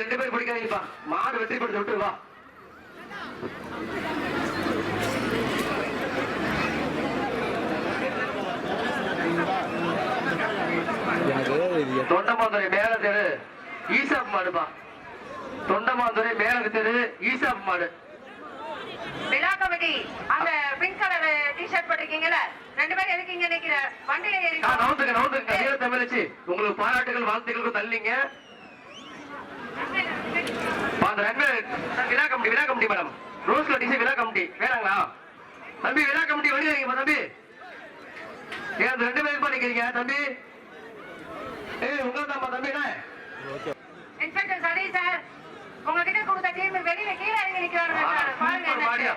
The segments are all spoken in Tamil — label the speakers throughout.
Speaker 1: ரெண்டு பேரும் பிடிக்காதீங்கப்பா மாடு வெற்றி பெற்று விட்டு வா. தொண்டமாந்துறை மேல தெரு ஈசாப் மாடுப்பா தொண்டமாந்துறை மேலக்கு தெரு ஈசாப் மாடு.
Speaker 2: விழா கமிட்டி அந்த பிங்க் கலர் டிஷர்ட் போட்டிருக்கீங்கல்ல ரெண்டு பேரும் எதுக்கு இங்க நிக்கிற? வண்டியில ஏறி
Speaker 1: நவுந்துங்க நவுந்துங்க வீர தமிழச்சி உங்களுக்கு பாராட்டுகள் வாழ்த்துக்களுக்கும் தள்ளிங்க. விழா கமிட்டி விழா கமிட்டி மேடம். ரோஸ் கட்டிச்சு விழா கமிட்டி. வேணாங்களா? தம்பி விழா கமிட்டி வெளியே வைங்கப்பா தம்பி. ஏன் அந்த ரெண்டு பேரும் பண்ணிக்கிறீங்க தம்பி? ஏய் உங்களை தான்ப்பா தம்பி என்ன?
Speaker 3: ஓகே
Speaker 2: இன்ஸ்பெக்டர் சரி சார் உங்ககிட்ட கொடுத்த டீம் வெளியில கீழே இறங்கி நிக்கிறாங்க சார் பாருங்க
Speaker 1: மாடியா.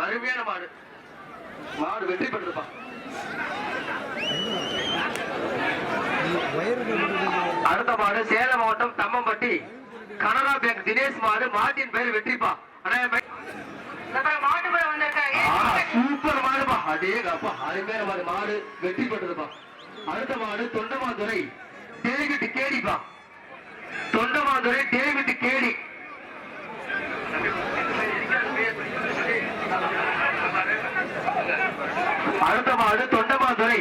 Speaker 1: அருமையான மாடு. மாடு வெற்றி
Speaker 3: வயிறு
Speaker 1: அடுத்த மாடு சேலம் மாவட்டம் தம்மம்பட்டி. கனரா பேங்க் தினேஷ் மாடு மாட்டின் பேர் வெற்றிப்பா.
Speaker 2: பாரு,
Speaker 1: சூப்பர் மாடுப்பா. அதே அப்பா அருமையான மாடு. மாடு வெற்றி பெற்றதுப்பா அடுத்த மாடு தொண்டமாதுரை டேவிட் கேடிப்பா. தொண்டமாதுரை டேவிட் கேடி. அடுத்த மாடு தொண்டமாதுரை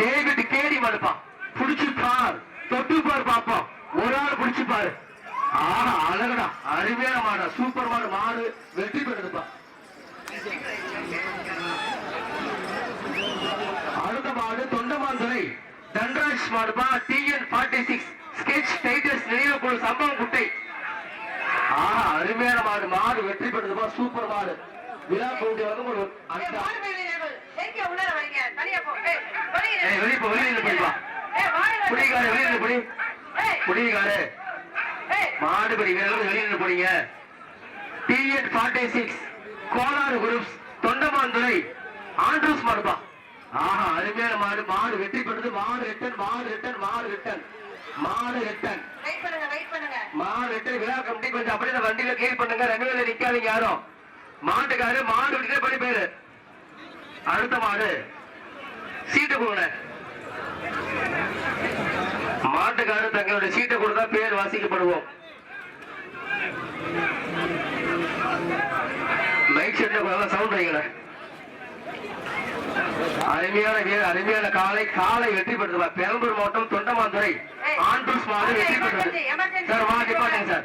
Speaker 1: டேவிட் கேடி மாடுப்பா. புடிச்சு பார் தொட்டு பார் பாப்போம் ஒரு ஆள் புடிச்சு பாரு ஆஹா அழகுடா அருமையான மாடா சூப்பர் மாடு மாடு வெற்றி பெற்றதுப்பா அடுத்த மாடு Thondamanthurai Dhanraj மாடுபா TN forty six sketch Titus நினைவு குழு சம்பவம் குட்டை. ஆஹா அருமையான மாடு மாடு வெற்றி பெற்றதுப்பா சூப்பர் மாடு விழா போட்டி வந்து ஒரு அண்டா வெளிய போ, வெளியில போய் வா.
Speaker 2: ஏய், வாயில
Speaker 1: புடிகாரு வெளியில புடி
Speaker 2: ஏய்,
Speaker 1: புடிகாரு
Speaker 2: ஏய்,
Speaker 1: மாடுபடி வீரர்கள் வெளியில போறீங்க. TN forty six கோலாறு groups Thondamanthurai Andrews மாடுபா. ஆஹா அருமையான மாடு. மாடு வெற்றி பெற்றது. மாடு ரிட்டன் மாடு ரிட்டன் மாடு ரிட்டன் மாடு ரிட்டன். மாடு ரிட்டன் விழா கமிட்டி கொஞ்சம் அப்படியே வண்டியில கிளீன் பண்ணுங்க. ரெண்டு நிக்காதீங்க யாரும். மாட்டுக்காரு மாடு விட்டுட்டே பண்ணி போயிரு அடுத்த மாடு. சீட்டு கொடுங்க. மாட்டுக்காரு தங்களுடைய சீட்டை கொடுத்தா பேர் வாசிக்கப்படுவோம். செட்ல நல்லா சவுண்ட் வைங்களேன் அருமையான வீரர் அருமையான காலை காலை வெற்றி பெற்றதா பெரம்பூர் மாவட்டம் தொண்டமாந்துறை. ஆண்ட்ரூஸ் மாடு வெற்றி பெற்றது. சார் வா டிபார்ட்டிங் சார்.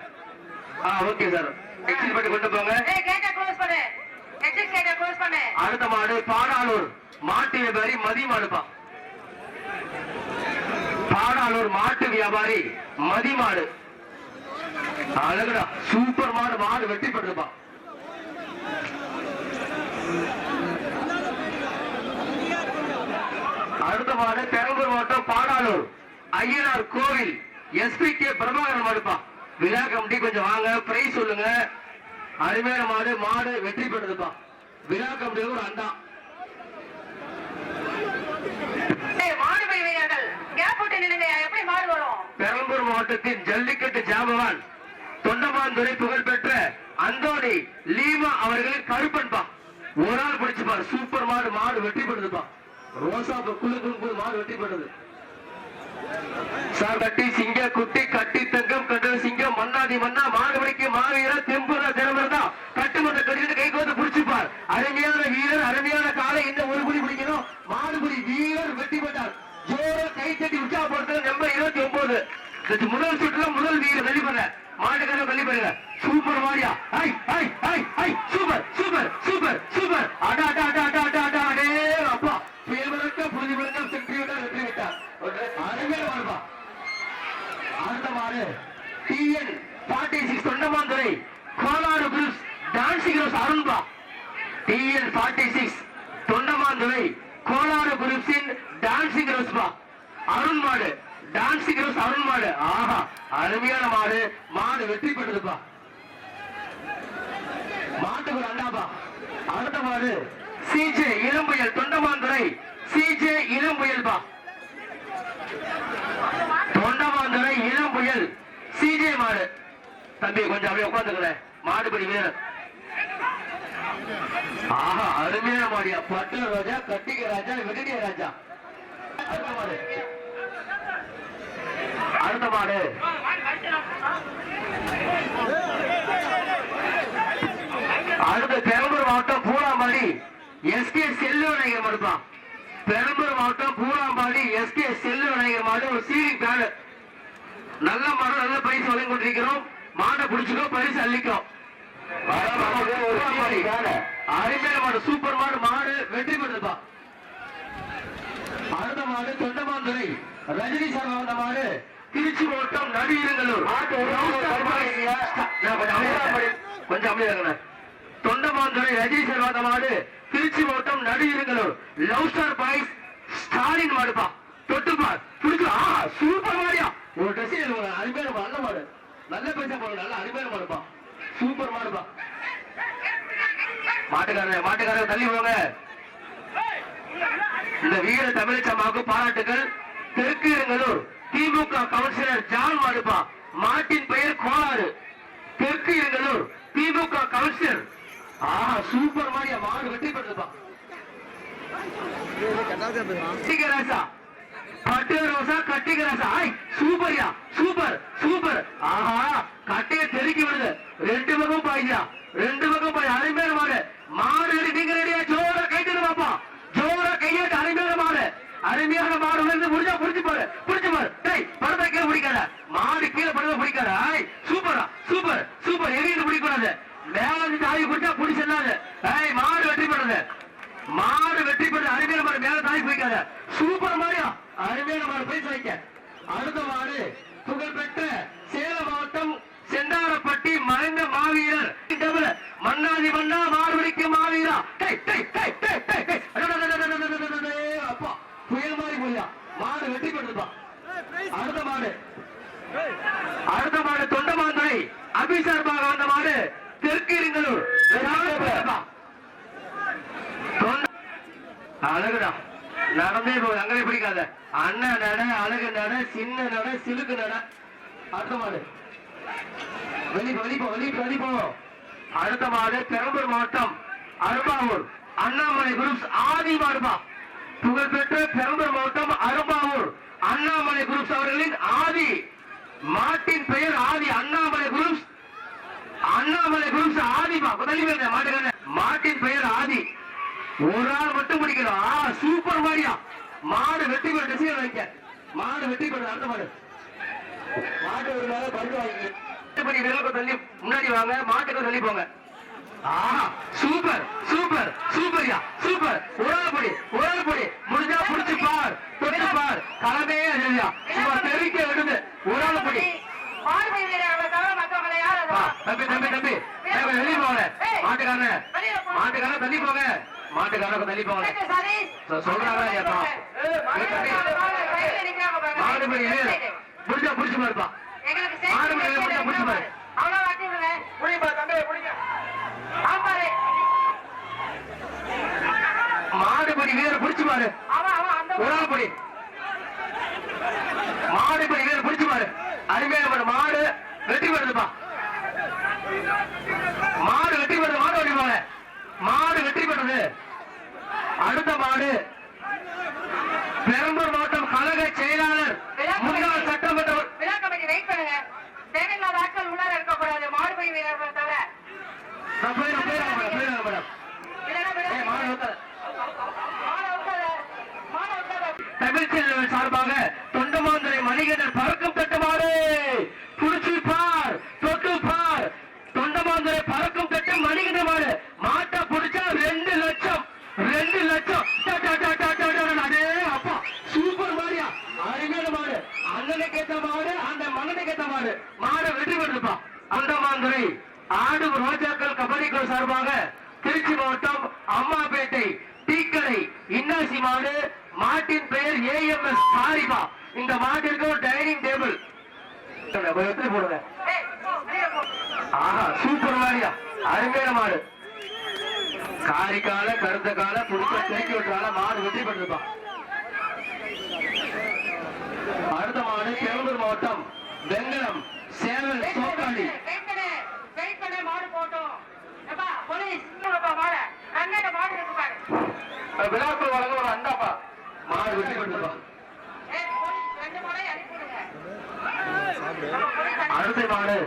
Speaker 1: ஆ ஓகே சார். எக்ஸிட் பண்ணி கொண்டு போங்க. அடுத்த மாடு பாடாலூர். மாட்டு வியாபாரி மதி மாடுப்பா பாடாலூர் மாட்டு வியாபாரி மதி மாடு அழகுடா. சூப்பர் மாடு மாடு வெற்றி பெற்றதுப்பா அடுத்த மாடு பெரம்பூர் மாவட்டம் பாடாலூர். ஐயனார் கோவில். எஸ்பி கே பிரபாகரன் மாடுப்பா. விழா கமிட்டி கொஞ்சம் வாங்க. பிரைஸ் சொல்லுங்க. அருமையான மாடு. மாடு வெற்றி பெற்றதுப்பா விழா கமிட்டி ஒரு அண்டா? பெரம்பூர் மாவட்டத்தின் ஜல்லிக்கட்டு ஜாம்பவான். தொண்டமாந்துறை புகழ்பெற்ற அந்தோணி லீமா அவர்களின் கருப்பன்பா ஒரு ஆள் பிடிச்சுப்பாரு. சூப்பர் மாடு மாடு வெற்றி பெறுதுப்பா ரோசா குழு குழு மாடு வெற்றி பெறுது சார் கட்டி சிங்க குட்டி கட்டி தங்கம் கட்டல் சிங்கம் மன்னாதி மன்னா மாடுபடிக்கு மாவீர தெம்புல திறமர்தா கட்டுமன்ற கட்டிட்டு கை கோத்து பிடிச்சுப்பார். அருமையான வீரர் அருமையான காலை இந்த ஒரு புடி பிடிக்கணும். மாடுபடி வீரர் வெற்றி பெற்றார் ஜோர கை தட்டி உற்சாகப்படுத்த நம்பர் இருபத்தி ஒன்பது. முதல் சுற்றுல முதல் வீரர் வெளி பண்ண மாட்டுக்கார சூப்பர் மாடியா. ஐ ஐ ஐ ஐ சூப்பர் சூப்பர். சூப்பர் சூப்பர் அடா அடா அடா அடா அடா அடா அடே அப்பா. பேவரக்க சென்று விட்டார். வெற்றி விட்டார் TN forty six Thondamanthurai. கோலாறு groups dancing rose அருண்பா. TN forty six Thondamanthurai. கோலாறு குரூப்ஸின் டான்சிங் ரோஸ் பா அருண்மாடு டான்சிங் ரோஸ் ஆஹா அருமையான அதாவது சிஜே இளம்புயல் தொண்டமாந்துரை சிஜே இளம்புயல் பா. தொண்டமாந்துரை இளம்புயல். சிஜே மாடு. தம்பி கொஞ்சம் அப்படியே உட்காந்துக்கிறேன் மாடுபடி வீரர். ஆஹா அருமையான மாடியா பட்டு ராஜா கட்டிக்க ராஜா வெட்டிய ராஜா. அடுத்த மாடு. அடுத்த எஸ் கே செல்ல விநாயகர் மடுப்பான் பெரம்பூர் மாவட்டம் பூராம்பாடி எஸ் கே செல்ல விநாயகர் மாடு ஒரு சீரிங் பேடு நல்ல மாடு நல்ல பரிசு வழங்கி கொண்டிருக்கிறோம். மாடை பிடிச்சிக்கோ பரிசு அள்ளிக்கும் அருமையான மாடு சூப்பர் மாடு மாடு வெற்றி பெற்றுப்பா அடுத்த மாடு தொண்டமாந்துறை. ரஜினி சார் வந்த மாடு திருச்சி மாவட்டம் நடுவிருங்கலூர். கொஞ்சம் அமைதியாக தொண்டமாந்துறை ரஜினி சார் வந்த மாடு திருச்சி மாவட்டம் Naduirungalur love star boys Stalin மாடுப்பா தொட்டுப்பார் பிடிக்கல ஆஹா சூப்பர் மாடியா ஒரு ட்ரெஸ் அருமையான நல்ல மாடு. நல்ல பேச போற நல்ல அருமையான மாடுப்பா. சூப்பர் மாடுப்பா. மாட்டுக்காரர் மாட்டுக்காரர் தள்ளி போங்க. இந்த வீர தமிழச்சம்மாவுக்கு பாராட்டுகள் தெற்கு இருங்கலூர். திமுக கவுன்சிலர் ஜான் மாடுப்பா மாட்டின் பெயர் கோளாறு. தெற்கு இருங்கலூர். திமுக கவுன்சிலர் ஆஹா சூப்பர் மாதிரி மகன் வெற்றி பெற்றிருப்பான் பட்டு ரோசா. கட்டிக்க ராசா ஆய் சூப்பர்யா சூப்பர் சூப்பர் ஆஹா கட்டைய தெருக்கி விடுது. ரெண்டு பக்கம் பாய்ஞ்சா ரெண்டு பக்கம் பாய். அருமையான மாடு. மாடு ரெடி நீங்க ரெடியா? ஜோர கைத்தது பாப்பா. ஜோர கையாட்டு அருமையான மாடு. அருமையான மாடு. வந்து முடிஞ்சா புரிஞ்சு பாரு. போகுது அண்ணன் நட அழகு நட சின்ன நட சிலுக்கு நட. அடுத்த மாடு. வெளி வெளிப்போ வெளி வெளிப்போ அடுத்த மாடு பெரம்பூர் மாவட்டம் அரும்பாவூர். அண்ணாமலை குரூப்ஸ் ஆதி மாடுபா. புகழ்பெற்ற பெரம்பூர் மாவட்டம் அரும்பாவூர். அண்ணாமலை குரூப்ஸ் அவர்களின் ஆதி. மாட்டின் பெயர் ஆதி. அண்ணாமலை குரூப்ஸ் அண்ணாமலை குரூப்ஸ் ஆதிபா. முதலில் மாட்டுக்கான மாட்டின் பெயர் ஆதி. ஒரு ஆள் மட்டும் பிடிக்கணும். சூப்பர் மாடியா. மாடு வெற்றி பெற டிசைன் வைக்க மாடு வெற்றி பெற அடுத்த மாடு. மாட்டு ஒரு நாள் பரிசு வாங்கி படி விரலுக்கு தள்ளி முன்னாடி வாங்க மாட்டுக்கு தள்ளி போங்க. ஆஹா சூப்பர் சூப்பர் சூப்பர்யா சூப்பர் ஆள் படி ஆள் படி முடிஞ்சா புடிச்சு பார் தொட்டு பார். களமே இல்லையா சும்மா தெரிவிக்க விடுது ஆள் படி தம்பி தம்பி தம்பி. வெளிய போங்க. மாட்டுக்காரன். மாட்டுக்காரன் தள்ளி போங்க. மாட்டுக்காரன் தள்ளி போங்க. சொ- சொல்றாங்களா இல்லையாப்பா? ஏய், தம்பி, மாடுபடி புடிச்சா புடிச்சு பாருப்பா
Speaker 2: எங்களுக்கு
Speaker 1: மாடுபடி புடிச்சா பாரு மாடுபடி வீர புடிச்சு பாரு ஒரு ஆள் படி. மாடுபடி வீர புடிச்சு பாரு அருமையான மாடு. மாடு வெற்றி பெறுதுப்பா மாடு வெற்றி பெறுது மாடு ஓடி போங்க மாடு வெற்றி பெறுது அடுத்த மாடு. பெரம்பூர் மாவட்டம் கழக செயலாளர். முன்னாள் சட்டமன்ற
Speaker 2: விழா கமிட்டி வெயிட் பண்ணுங்க தேவையில்லாத ஆட்கள் உள்ளார இருக்கக்கூடாது. மாடுபடி வீரர்களை தவிர.
Speaker 1: போயிடுறேன் மேடம், போயிடுறேன் மேடம்.
Speaker 2: இல்லைன்னா விழா
Speaker 1: ஏய், மாடு ஊத்தாத.
Speaker 2: மாடை விட்டாத மாடை விட்டாத
Speaker 1: தமிழ்ச்செல்வன் சார்பாக தொண்டமாந்துரை மணிகண்டன் பறக்கும் தட்டுமாறு புடிச்சு பார் தொட்டு பார் தொண்டமாந்துரை பறக்கும் தட்டு மணிகண்டன் மாடு மாட்டை புடிச்சா ரெண்டு லட்சம் ரெண்டு லட்சம் டா, டா, டா, டா, டா, டா, டா. அடே அப்பா சூப்பர் மாடியா அருமையான மாடு அண்ணனுக்கு ஏத்த மாடு அந்த மன்னனுக்கு ஏத்த மாடு மாடு வெற்றி பெறுதுப்பா அந்தமாந்துரை ஆடு ரோஜாக்கள் கபடி குழு சார்பாக திருச்சி மாவட்டம் அம்மாபேட்டை டீக்கடை இன்னாசி மாடு மாட்டின் பெயர் ஏஎம்எஸ் சாரிபா இந்த மாட்டிற்கு ஒரு டைனிங் டேபிள் எடுத்துட்டு போடுங்க
Speaker 2: ஏய் போ, வெளியே போ
Speaker 1: ஆஹா சூப்பர் மாடியா அருமையான மாடு காரிக்கால கருத்த கால புடிச்ச திருக்கி விட்டால மாடு வெற்றி பெற்றிருப்பான் அடுத்த மாடு பெரம்பூர் மாவட்டம் வெங்கலம் சேவல்
Speaker 2: பாரு.
Speaker 1: விழாக்குள் வழங்க ஒரு அண்டாப்பா. மாடு வெற்றி
Speaker 2: அனுப்பி-
Speaker 1: அடுத்த மாடு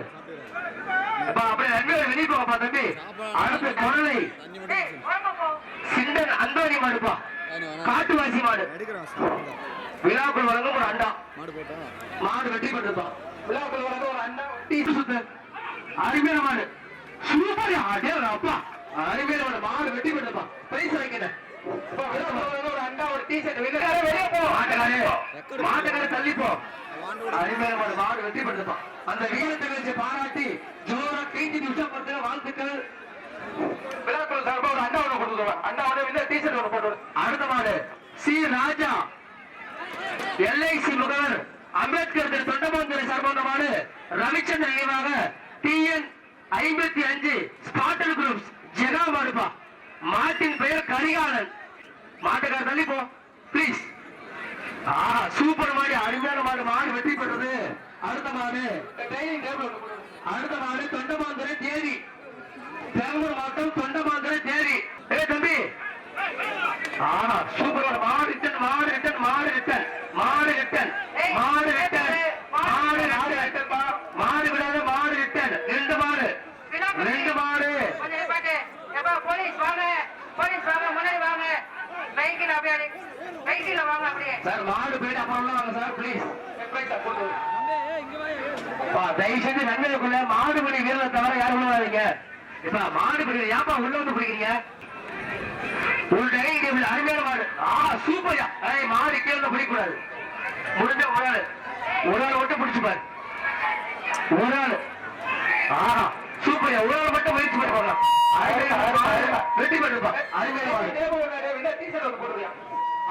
Speaker 1: அப்படியே நன்மையை வெளியே தம்பி. சிந்தன் மாடுப்பா. காட்டுவாசி மாடு. விழாக்குள் வழங்கும் ஒரு அண்டா.
Speaker 3: மாடு வெட்டி
Speaker 1: மாடு விழாக்குள் வழங்கும் ஒரு அண்டா. டீ சுத்து. அருமையான மாடு. சூப்பர் அடே அப்பா அருமையான மாடு. மாடு வெட்டி பெற்றிருப்பான் பிரைஸ் வைக்கிறேன் ஒரு அண்டா ஒரு டீ ஷர்ட் வெளியே போ. மாட்டுக்காரே. மாட்டுக்காரே தள்ளி அருமையான மாடு வெற்றி பெற்றிருப்பான் அந்த வீரத்தை வச்சு பாராட்டி ஜோரா கைத்தி நிமிஷப்படுத்த வாழ்த்துக்கள். விழாக்குள் சார்பா ஒரு அண்டா ஒன்று கொடுத்துருவேன் அண்டா ஒன்று இல்லை டீ ஒன்று போட்டு அடுத்த மாடு சி. ராஜா. எல்ஐசி முகவர் அம்பேத்கர் திரு தொண்டமாந்துறை சார்பான ரவிச்சந்திரன் நினைவாக டிஎன் ஐம்பத்தி அஞ்சு ஸ்பாட்டல் குரூப்ஸ் ஜெகா மாடுப்பா. மாட்டின் பெயர் கரிகாலன். மாட்டுக்கார தள்ளிப்போம் போ ப்ளீஸ் சூப்பர் மாடு அருமையான மாடு மாடு வெற்றி பெற்றது. அடுத்த மாடு அடுத்த மாடு தொண்டமாந்துரை தேதி பெரம்பூர் மாவட்டம் தொண்டமாந்துறை தேதி ஏ தம்பி. ஆனா சூப்பர் மாடு மாடு ரிட்டன் மாடு ரிட்டன் மாடு ரிட்டன் மாடு ரிட்டன் மாடு மாடு ரிட்டன் மாடு விடாத மாடு ரிட்டன் ரெண்டு மாடு ரெண்டு மாடு
Speaker 2: கொஞ்சம் நிப்பாட்டு. எப்பா, போலீஸ் வாங்க போலீஸ் வாங்க முன்னாடி வாங்க பைக்கில் அப்படியே பைக்கில் வாங்க அப்படியே
Speaker 1: சார் மாடு போயிட்டு அப்புறம் உள்ள வாங்க சார் ப்ளீஸ் தயவு செஞ்சு மாடுபடி வீரரை தவிர யாரும் உள்ள வராதீங்க இப்ப மாடுபடி ஏப்பா உள்ள வந்து டைனிங் டேபிள் அருமையான மாடு. ஆ சூப்பர்யா ஏய் மாடு கீழே பிடிக்க கூடாது முடிஞ்ச ஒரு ஆள். ஒரு ஆள் மட்டும் பிடிச்சு பாரு. ஒரு ஆள். ஆஹா சூப்பர்யா ஒரு ஆள் மட்டும் முயற்சி பண்ணி போகலாம் வெற்றி மாடு.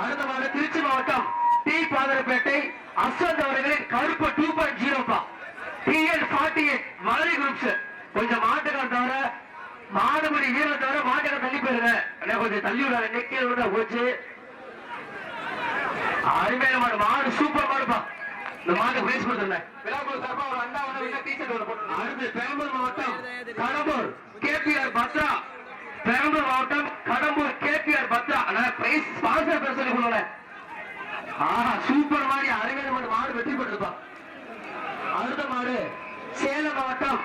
Speaker 1: அடுத்த மாடு திருச்சி மாவட்டம். டி பாதரப்பேட்டை அஸ்வந்த் அவர்களின் கருப்பு two point ஜீரோப்பா TL forty eight Madurai groups கொஞ்சம் மாட்டுக்கார தவிர மாடுபடி வீரர் தவிர மாட்டுக்கார தள்ளி போயிருங்க. அண்ணா, கொஞ்சம் தள்ளி விடாது. நெக்கி விட போச்சு. அருமையான மாடு. மாடு சூப்பர் மாடுப்பா. இந்த மாடு பிரைஸ் கொடுத்துருந்தேன் அடுத்து பெரம்பூர் மாவட்டம் கடம்பூர். கேபிஆர் பத்ரா. பெரம்பூர் மாவட்டம் கடம்பூர் கேபிஆர் பத்ரா. அண்ணா பிரைஸ் ஸ்பான்சர் பேர் சொல்லி கொடுங்க. ஆஹா சூப்பர் மாதிரி அருமையான மாடு மாடு வெற்றி பெற்றிருப்பான் அடுத்த மாடு சேலம் மாவட்டம்.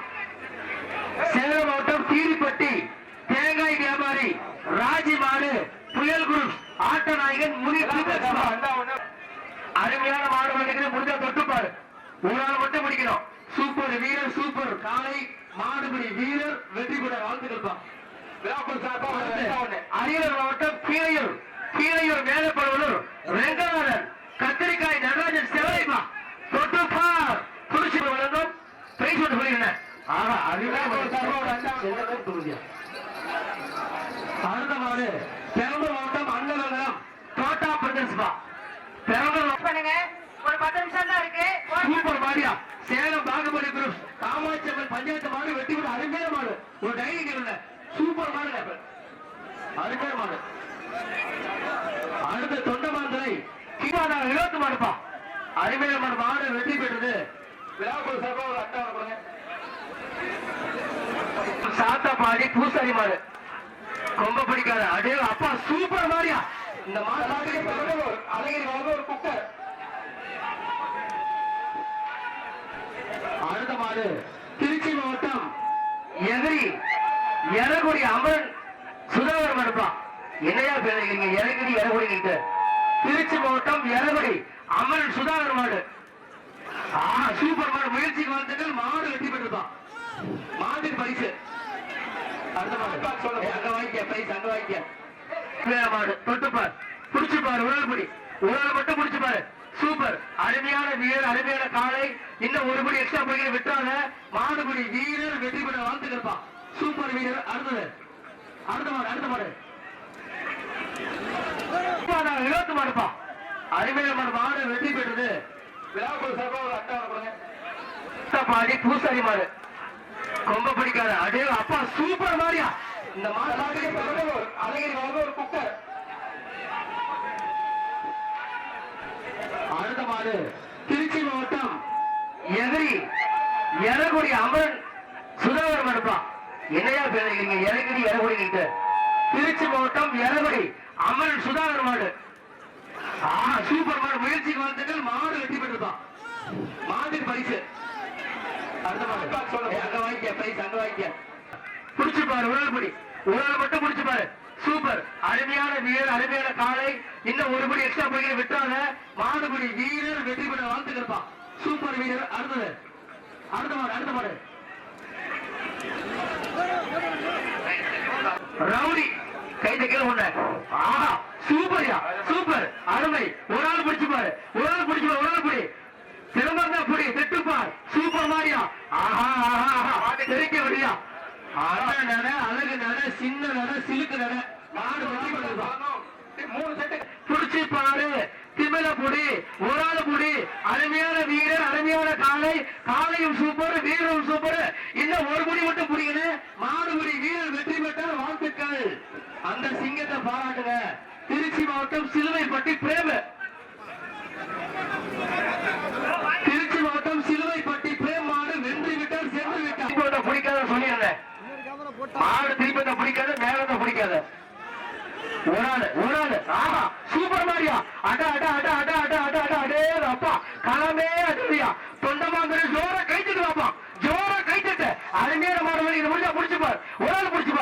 Speaker 1: சேலம் மாவட்டம் தீரிப்பட்டி தேங்காய் வியாபாரி ராஜி மாடு புயல் குரூப் ஆட்ட நாயகன் முனி அருமையான மாடு வண்டிகளை முடிஞ்ச தொட்டுப்பாரு ஒரு நாள் மட்டும் பிடிக்கணும் சூப்பர் வீரர் சூப்பர் காலை மாடுபடி வீரர் வெற்றி பெற வாழ்த்துக்கள்ப்பா. அரியலூர் மாவட்டம் கீழையூர் கீழையூர் மேலப்படுவலூர் ரெங்கநாதன் கத்திரிக்காய் நடராஜன் செவலைமா தொட்டுப்பார். குறிச்சி வழங்கும் பிரைஸ் ஒன்று சொல்லியிருந்தேன் ஆஹா அருமையான தொகுதியா அடுத்த மாடு பெரம்பூர் மாவட்டம் அன்னவங்கலம் தோட்டா பிரதேசமா? பெரம்பூர்
Speaker 2: பண்ணுங்க. ஒரு பத்து நிமிஷம் தான் இருக்கு.
Speaker 1: சூப்பர் மாடியா சேலம் பாகுபலி குரூப் காமாட்சி அம்மன் பஞ்சாயத்து மாடு வெட்டி விட அருமையான மாடு ஒரு டைனிங் டேபிள்ல சூப்பர் மாடு அருமையான மாடு அடுத்த தொண்ட மாந்தரை கீழான இழத்து மாடுப்பா அருமையான மாடு மாடு வெற்றி பெற்றது. விழாக்குழு சார்பாக ஒரு அட்டை கொடுங்க சாத்தாப்பாடி பூசாரி மாடு. ரொம்ப பிடிக்காத. அடே அப்பா சூப்பர் மாடியா. இந்த மாடு அழகிரி வாங்க ஒரு குக்கர் அடுத்த மாடு திருச்சி மாவட்டம் எதிரி எரகுடி அமரன் சுதாகர் மடுப்பா. என்னையா பேசுறீங்க எரகுடி எரகுடி கிட்ட திருச்சி மாவட்டம் எரகுடி அமரன் சுதாகர் மாடு. சூப்பர் மாடு. முயற்சிக்கு வாழ்த்துக்கள் மாடு வெற்றி பெற்றிருப்பான் மாட்டுக்கு பரிசு. அங்க வாங்கிக்க பரிசு அங்க வாங்கிக்க. மாடு தொட்டுப்பார் புடிச்சு பாரு உடல் மட்டும் புடிச்சு பாரு. சூப்பர். அருமையான வீரர் அருமையான காலை இன்னும் ஒரு படி எக்ஸ்ட்ரா போய் விட்டாங்க. மாடுபடி வீரர் வெற்றி பெற வாழ்த்துக்கள்ப்பா சூப்பர் வீரர் அடுத்தது. அடுத்த மாடு அடுத்த மாடு. இருபத்தி மாடுப்பா. மாடு வெற்றி பெற்றது சார்பா ஒரு கொடுங்க பாடி பூசாரி மாடு. ரொம்ப பிடிக்காத. அடே அப்பா சூப்பர் இந்த மாடு அழகிரி ஒரு குக்கர். அடுத்த மாடு திருச்சி மாவட்டம் எதிரி எரகுடி அமரன் சுதாகர் மடுப்பா. என்னையா பேசுறீங்க எரகுடி எரகுடி கிட்ட திருச்சி மாவட்டம் எரகுடி அமரன் சுதாகர் மாடு. சூப்பர் மாடு. முயற்சிக்கு வாழ்த்துக்கள் மாடு வெற்றி பெற்றிருப்பான் மாட்டுக்கு பரிசு. அங்க வாங்கிக்க பிரைஸ் அங்க வாங்கிக்க. புடிச்சு பாரு உடல் படி உடல் மட்டும் புடிச்சு பாரு சூப்பர். அருமையான வீரர் அருமையான காலை இன்னும் ஒரு படி எக்ஸ்ட்ரா போய் விட்டாத மாடுபடி வீரர் வெற்றி பெற வாழ்த்துக்கிறப்பா சூப்பர் வீரர். அடுத்தது. அடுத்த மாடு அடுத்த மாடு. ரவுடி. கீழ ஒண்ண ஆஹா சூப்பர்யா சூப்பர். அருமை. ஒரு ஆள் பிடிச்சு பாரு. ஒரு ஆள் பிடிச்சு பாரு ஒரு ஆள் பிடி. சிலம்பரம் தான் பிடி திட்டுப்பார் சூப்பர் மாரியா. ஆஹா ஆஹா ஆஹா. தெரிக்க விடியா அழகு நட அழகு நட சின்ன நட சிலுக்கு நட. மாடு புடிச்சு பாரு. திமில புடி ஒரு ஆள் புடி அருமையான வீரர் அருமையான காலை காலையும் சூப்பர் வீரரும் சூப்பர் இன்னும் ஒரு முடி மட்டும் புடிக்கணும் மாடுபடி வீரர் வெற்றி பெற்றால் வாழ்த்துக்கள். அந்த சிங்கத்தை பாராட்டுங்க. திருச்சி மாவட்டம் சிலுவைப்பட்டி பிரேம. திருச்சி மாவட்டம் சிலுவைப்பட்டி பிரேம் மாடு வென்று விட்டால் சென்று விட்டால் பிடிக்காத
Speaker 3: போட்டா
Speaker 1: மாடு திருப்பி தான் பிடிக்காத மேலதான் பிடிக்காத. ஒரு ஆளு ஒரு சூப்பர் மாரியா. அட அட அட அட அட அட அட அடே அப்பா களமே அடியா தொண்டமாந்திரி ஜோர கைத்துட்டு வாப்பா. ஜோர கைத்துட்டு அருமையான மாடு வழி முடிஞ்சா பிடிச்சு பாரு ஒரு ஆள் பிடிச்சு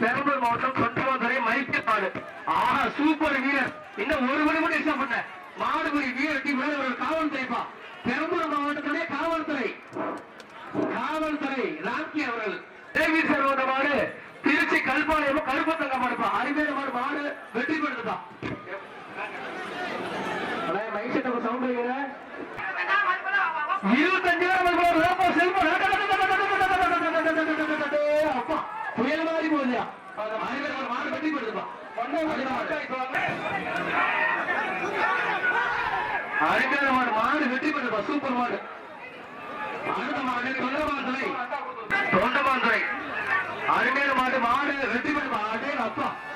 Speaker 1: பெரம்பலூர் மாவட்டம் சொந்தமாதுரை மைத்தியப்பாடு ஆஹா சூப்பர் வீரர் இன்னும் ஒரு மணி மட்டும் பண்ண. மாடுபுரி வீரர் டி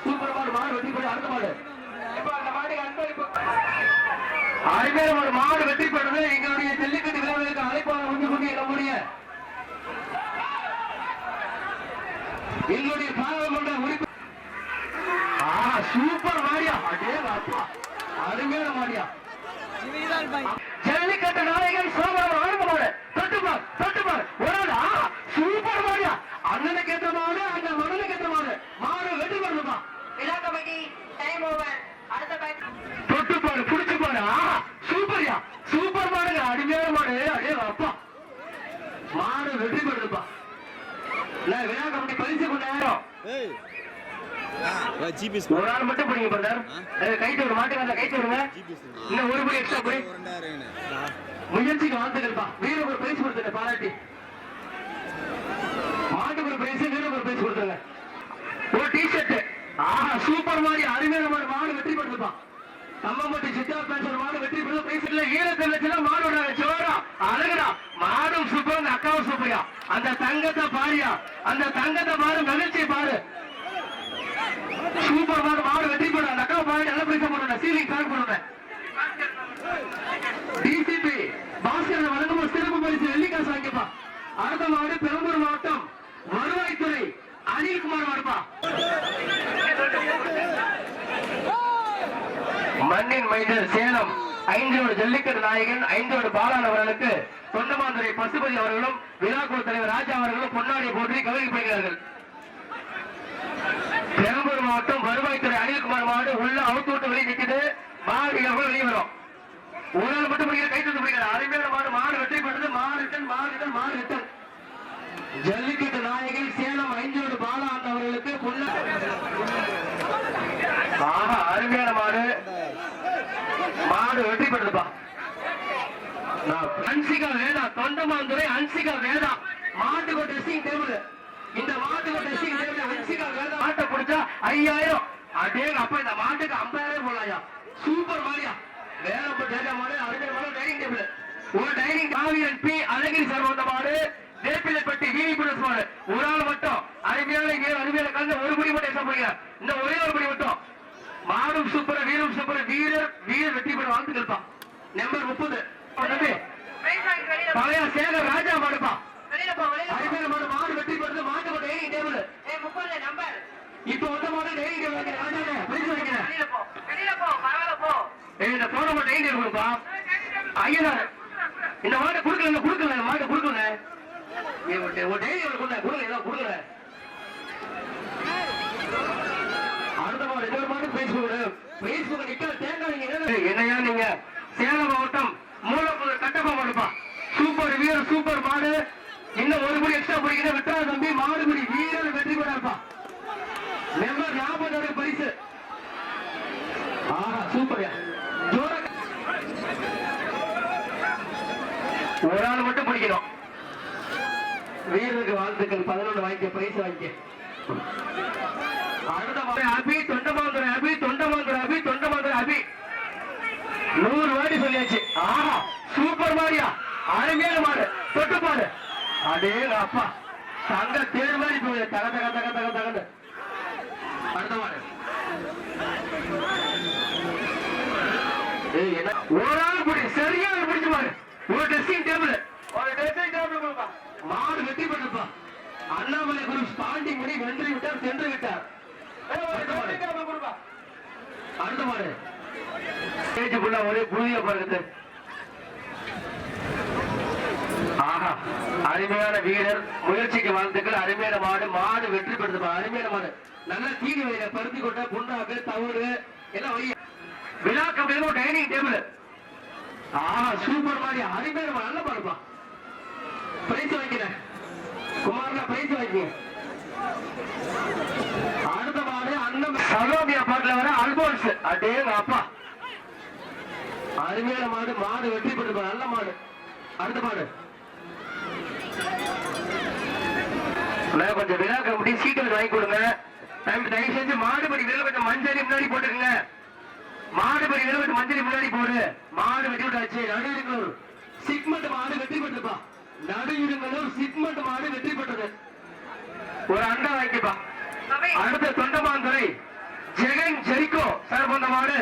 Speaker 1: சூப்பர் மாடு மாடு வெற்றி பெற்று அடுத்த மாடு. அருமையான மாடு மாடு வெற்றி பெற்றது. எங்களுடைய ஜல்லிக்கட்டு விழாவிற்கு அழைப்பாளர் வந்து கொண்டு நம்முடைய எங்களுடைய பாராளுமன்ற உறுப்பினர் ஆ சூப்பர் மாடியா. அடே அருமையான மாடியா. ஜல்லிக்கட்டு நாயகன் சோமரம் ஆரம்ப மாடு தொட்டுப்பார் தொட்டுப்பார் ஒரு ஆள் ஆ சூப்பர் மாடியா அண்ணனுக்கு ஏற்ற மாடு அண்ணன் மகனுக்கு ஏற்ற மாடு மாடு வெற்றி பெறணுமா
Speaker 2: விழா கமிட்டி டைம் ஓவர் அடுத்த பேட்ச்
Speaker 1: தொட்டுப்பாரு புடிச்சு பாரு ஆ சூப்பர்யா அருமையான மாடு அடே அப்பா மாடு வெற்றி பெறுதுப்பா. விழா கமிட்டி பரிசு கொண்டாயிரம் ஒரு ஆள் மட்டும் பிடிங்க பிரதர் கைத்து விடு மாட்டுக்காரல கைத்து விடுங்க இன்னும் ஒரு படி எக்ஸ்ட்ரா போய் முயற்சிக்கு வாழ்த்துக்கள்ப்பா. வீர ஒரு பிரைஸ் கொடுத்துங்க பாராட்டி. மாட்டுக்கு ஒரு பிரைஸ் வீர ஒரு பிரைஸ் கொடுத்துங்க ஒரு டிஷர்ட் ஆஹா சூப்பர் மாதிரி அருமையான மாடு மாடு வெற்றி பெறுதுப்பா. கம்மம்பட்டி சித்தா பேசுற மாடு வெற்றி பெறுது பேசல இல்ல ஈரத்தில் மாடோட சோரா அழகுடா. மாடும் சூப்பர் அந்த அக்காவும் சூப்பரியா. அந்த தங்கத்தை பாரியா. அந்த தங்கத்தை பாரு மகிழ்ச்சி பாரு. சூப்பர் மாடு மாடு வெற்றி பெற அந்த அக்காவை பாரு நல்ல பிடிக்க போடுறேன் சீலிங் கலர் போடுறேன் டிசிபி பாஸ்கர் வழங்கும் சிறப்பு பரிசு. வெள்ளிக்காசு வாங்கிப்பா. அடுத்த மாடு பெரம்பூர் மாவட்டம் வருவாய்த்துறை அனில்குமார் மாடுப்பா. மண்ணின் மைந்தர் சேலம் ஐந்தோடு ஜல்லிக்கட்டு நாயகன் ஐந்தோடு பாலான் அவர்களுக்கு தொண்டமாந்துறை பசுபதி அவர்களும் விழாக்குழு தலைவர் ராஜா அவர்களும் பொன்னாடி போற்றி கவனிக்கப்படுகிறார்கள் பெரம்பூர் மாவட்டம் வருவாய்த்துறை அனில்குமார் மாடு உள்ள அவுத்தூட்டு விட்டு வெளியே நிக்குது மாடு எவ்வளவு வெளியே வரும்? ஒரு மட்டும் பிடிக்கிற கை தந்து பிடிக்கிற அருமையான மாடு மாடு வெற்றி பெற்றது. மாடு ரிட்டன் மாடு ஜல்லிக்கட்டு நாயகன் சேலம் ஐந்தோடு பாலாண்ட் அவர்களுக்கு பொன்ன ஆஹா அருமையான மாடு. மாடு வெற்றி பெற்றதுப்பா ஹன்சிகா வேதா தொண்டமாந்துறை ஹன்சிகா வேதா. மாட்டுக்கு ட்ரெஸ்ஸிங் டேபிள் இந்த மாட்டுக்கு ட்ரெஸ்ஸிங் டேபிள் ஹன்சிகா வேதா மாட்டை பிடிச்சா ஐயாயிரம். அடே அப்ப இந்த மாட்டுக்கு ஐம்பதாயிரம் போடலாயா சூப்பர் மாரியா. வேற டேட்டா மாடு அருமையான மாடு டைனிங் டேபிள் ஒரு டைனிங் காவியன் பி. அழகிரி சார் வந்த மாடு வேப்பிலைப்பட்டி விவி புரஸ் மாடு. ஒரு ஆள் மட்டும். அருமையான வீரர் அருமையான கலந்து ஒரு முடி மட்டும் சாப்பிடுங்க இந்த ஒரே ஒரு முடி மட்டும் வீரம் சூப்பர் வீரம் சூப்பர் வீரர் வீர வெற்றி பெற வாழ்த்துக்கள் தான் நம்பர் முப்பது. பழைய சேகர் ராஜா மாடுப்பா. அருமையில மாடு மாடு வெற்றி பெற்று மாட்டு போட்டு டெய்னிங் டேபிள் இப்ப வந்த மாடு டெய்னிங் டேபிள்
Speaker 2: வைக்கிறேன் ராஜாவே பிரிச்சு
Speaker 1: வைக்கிறேன். இந்த போன இந்த மாட்டை குடுக்கல கொடுக்கல மாட்டை கொடுக்கல. ஒரு டெய்னிங் கொடுக்கல ஏதோ குடுக்கல. என்னையா நீங்க? சேலம் மாவட்டம் மூலப்பூர் கட்டப்பா மாடுப்பா. சூப்பர் வீரர் சூப்பர் மாடு. இன்னும் ஒரு மணி எக்ஸ்ட்ரா பிடிக்கிற விட்டா தம்பி. மாடுபடி வீரர் வெற்றி பெறா இருப்பா மெம்பர் ஞாபகம் பரிசு. ஆஹா சூப்பர்யா ஒரு ஆள் மட்டும் பிடிக்கணும். வீரருக்கு வாழ்த்துக்கள். பதினொன்று வாங்கிக்க பிரைஸ் வாங்கிக்க. அடுத்த மாடு அபி தொண்டமாந்துரை அபி தொண்டமாந்துரை அபி தொண்டமாந்துரை அபி நூறு வாடி ஆமா ஆஹா சூப்பர் மாரியா? அருமையான மாடு. தொட்டு பாடு அடே அப்பா தங்க தேர் மாதிரி போகுது தக தக தக தக தகன்னு. அடுத்த மாடு. ஏய், என்ன? ஒரு ஆள் பிடி சரியா பிடிச்சு பாரு. ஒரு டெஸ்டிங் டேபிள் ஒரு டெஸ்டிங் டேபிள் கொடுப்பா. மாடு வெட்டி பண்ணுப்பா அண்ணாமலை குரு ஸ்பாண்டிங் பண்ணி வென்று விட்டார் சென்று விட்டார். அடுத்த மாடு. ஒரே புதிய பாருங்க ஆஹா அருமையான வீரர் முயற்சிக்கு வாழ்த்துக்கள். அருமையான மாடு மாடு வெற்றி பெறுது. அருமையான மாடு. நல்ல தீனி வயிற பருத்தி கொண்ட புண்ணாக்கு தவறு எல்லாம் வை விழா கம்பெனி டைனிங் டேபிள் ஆஹா சூப்பர் மாதிரி அருமையான மாடு. நல்ல பாருப்பா பிரைஸ் வாங்கிக்கிறேன். குமார்னா பிரைஸ் வாங்கிக்க அடுத்த மாடு அண்ணன். சலோமியா பாட்டுல வர அல்போன்ஸ். அடேங்க அப்பா. அருமையான மாடு. மாடு வெற்றி பெற்று நல்ல மாடு. அடுத்த மாடு. கொஞ்சம் விழா கமிட்டி சீக்கிரம் வாங்கி கொடுங்க. தயவு செஞ்சு மாடுபடி விரல கொஞ்சம் மஞ்சளி முன்னாடி போட்டுருங்க மாடுபடி விரல கொஞ்சம் மஞ்சளி முன்னாடி போடு. மாடு வெட்டி விட்டாச்சு நடுவிருங்களூர் சிக்மெண்ட் மாடு வெற்றி பெற்றுப்பா. நடுவிருங்களூர் சிக்மெண்ட் மாடு வெற்றி பெற்றது. ஒரு அண்டா வாங்கிப்பா. அடுத்த தொண்டமாந்துறை ஜெகன் ஜெரிகோ சார் மாடு.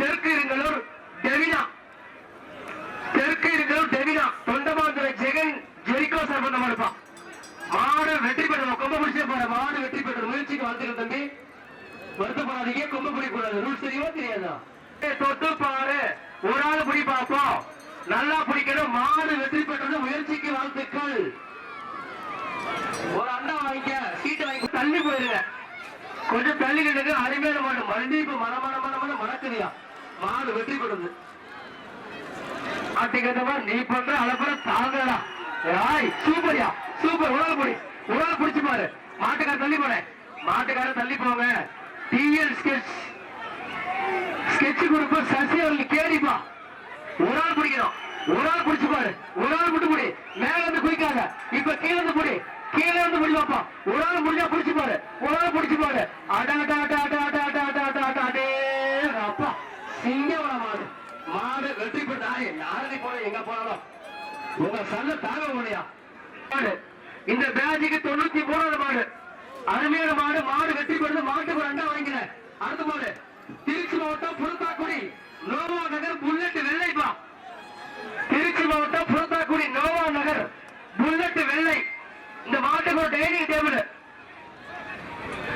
Speaker 1: தெற்கு இருங்களூர் டெவினா. தெற்கு Irungalur Devina. Thondamanthurai Jegan Jericho sir மாடுப்பா. மாடு வெற்றி பெறும் கொம்ப பிடிச்சே போற மாடு வெற்றி பெறும் முயற்சிக்கு வாழ்த்துக்கள் தம்பி. வருத்தப்படாதீங்க கொம்ப பிடிக்க கூடாது ரூல்ஸ் தெரியுமா தெரியாதா? ஏய், தொட்டு பாரு. ஒரு ஆள் பிடி பார்ப்போம். நல்லா பிடிக்கணும். மாடு வெற்றி பெற்றது முயற்சிக்கு வாழ்த்துக்கள். ஒரு அண்ணா வாங்கிக்க. சீட்டு வாங்கி தள்ளி போயிருங்க கொஞ்சம் தள்ளி கிடக்கு அருமையான மாடு. மறுபடியும் இப்ப மன மன மன மன மணக்குதியா. மாடு வெற்றி பெறுது. ஆட்டிக்கிறதமா நீ பண்ற அளப்புற தாங்கலாம் சூப்பர்யா சூப்பர் உடல் புடி உடல் பிடிச்சு பாரு மாட்டுக்கார தள்ளி போன மாட்டுக்கார தள்ளி போங்க TL sketch sketch group Sasi அவர்கள் கேடிப்பா ஒரு ஆள் பிடிக்கணும் ஒரு ஆள் பிடிச்சு பாரு ஒரு ஆள் மட்டும் பிடி மேல இருந்து குடிக்காத இப்ப கீழ இருந்து பிடி கீழ இருந்து பிடி பாப்பா ஒரு ஆள் முடிஞ்சா பிடிச்சு பாரு ஒரு ஆள் பிடிச்சு பாரு அடா அடா அடா அடா அடா அடா அடா அடா அடா அடே அப்பா சிங்கவள மாடு மாடு வெற்றி பெற்றா யாரடி போன எங்க போனாலும் உங்க சல்ல தாங்க முடியா? மாடு. இந்த பேஜுக்கு தொண்ணூத்தி மூணாவது மாடு. அருமையான மாடு மாடு வெற்றி பெற்று மாட்டுக்கு ஒரு அண்டா வாங்கிக்கிறேன் அடுத்த மாடு. திருச்சி மாவட்டம் புறத்தாக்குடி நோவா நகர் புல்லட் வெள்ளைப்பா திருச்சி மாவட்டம் புறத்தாக்குடி நோவா நகர் புல்லட் வெள்ளை. இந்த மாட்டுக்கு ஒரு டைனிங் டேபிள்.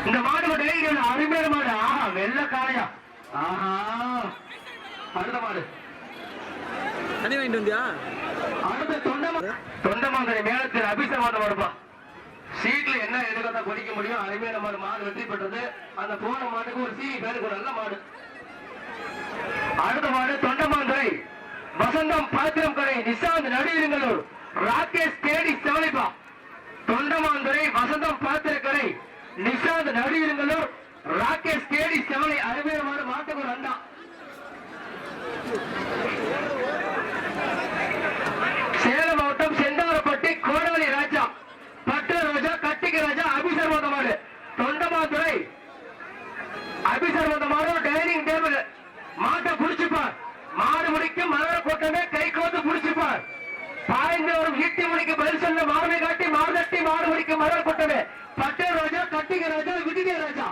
Speaker 1: இந்த மாட்டுக்கு ஒரு டைனிங் டேபிள். அருமையான மாடு. ஆஹா வெள்ளை காளையா. ஆஹா. அடுத்த மாடு.
Speaker 3: தண்ணி வாங்கிட்டு வந்தியா?
Speaker 1: அடுத்த தொண்டமா தொண்டமாந்தரை மேலத்தில் அபிஷேகம் மாடுப்பா சீட்ல என்ன எதுக்கத்தான் குடிக்க முடியும்? அருமையான மாடு மாடு வெற்றி பெற்றது. அந்த போன மாட்டுக்கு ஒரு சீனி பேருக்கு ஒரு நல்ல மாடு. அடுத்த மாடு தொண்டமாந்துரை வசந்தம் பாத்திரம் கடை நிசாந்த் நடுவிருங்கலூர் ராகேஷ் கேடி செவலிப்பா தொண்டமாந்துரை வசந்தம் பாத்திர நிசாந்த் நடுவிருங்கலூர் ராகேஷ் கேடி செவலை அருமையான மாடு மாட்டுக்கு ஒரு அண்டா. காவல்துறை அபிசர்வந்தமான டைனிங் டேபிள் மாட்டை புடிச்சுப்பார். மாடு முடிக்கு மலர கூட்டமே கை கோத்து புடிச்சுப்பார். பாய்ந்து வரும் ஈட்டி முடிக்கு பதில் சொல்ல மாடுமை காட்டி மாடு மாடு முடிக்கு மலர கூட்டமே பட்டேல் ராஜா கட்டிக ராஜா விடுதிய ராஜா.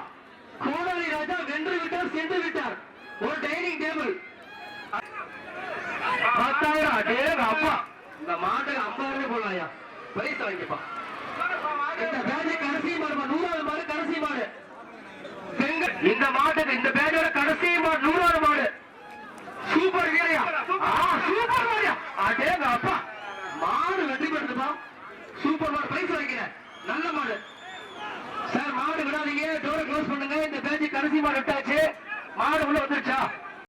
Speaker 1: கோடலி ராஜா வென்று விட்டார் சென்று விட்டார். ஒரு டைனிங் டேபிள் பத்தாயிரம் அப்பா இந்த மாட்டுக்கு ஐம்பதாயிரம் போலாயா பைசா வாங்கிப்பா. இந்த பேட்டோட கடைசி மாடு நூறாவது மாடு சூப்பர் வீரையா. சூப்பர். வீரையா. அடேங்க அப்பா மாடு வெற்றி பெறுதுப்பா. சூப்பர் மாடு பிரைஸ் வாங்கிக்கிறேன் நல்ல மாடு. சார் மாடு விடாதீங்க. டோரை க்ளோஸ் பண்ணுங்க. இந்த பேட்ச் கடைசி மாடு விட்டாச்சு. மாடு உள்ள வந்துருச்சா?